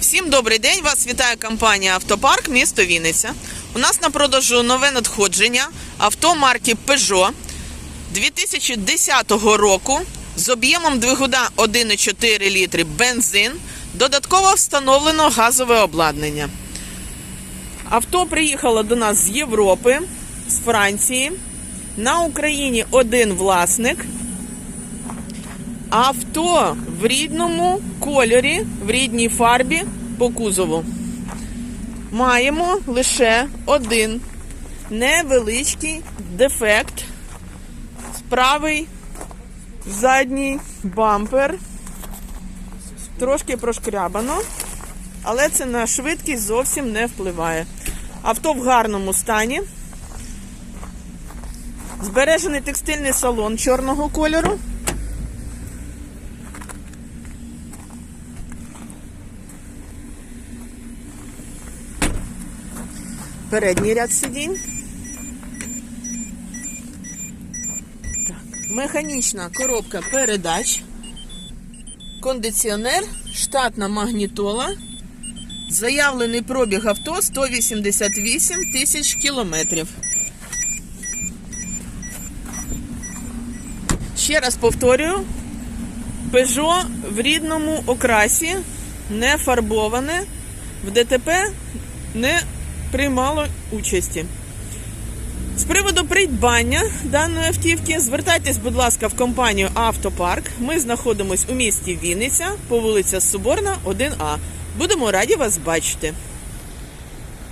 Всім добрий день! Вас вітає компанія Автопарк місто Вінниця. У нас на продажу нове надходження авто марки Peugeot 2010 року з об'ємом двигуна 1,4 літри бензин. Додатково встановлено газове обладнання. Авто приїхало до нас з Європи, з Франції. На Україні один власник. Авто в рідному кольорі, в рідній фарбі по кузову. Маємо лише один невеличкий дефект. Правий задній бампер. Трошки прошкрябано, але це на швидкість зовсім не впливає. Авто в гарному стані. Збережений текстильний салон чорного кольору. Передній ряд сидінь. Так. Механічна коробка передач. Кондиціонер, штатна магнітола. Заявлений пробіг авто 188 тисяч кілометрів. Ще раз повторюю, Peugeot в рідному окрасі, не фарбоване, в ДТП не приймало участі. З приводу придбання даної автівки звертайтесь, будь ласка, в компанію Автопарк. Ми знаходимося у місті Вінниця по вулиця Соборна, 1А. Будемо раді вас бачити.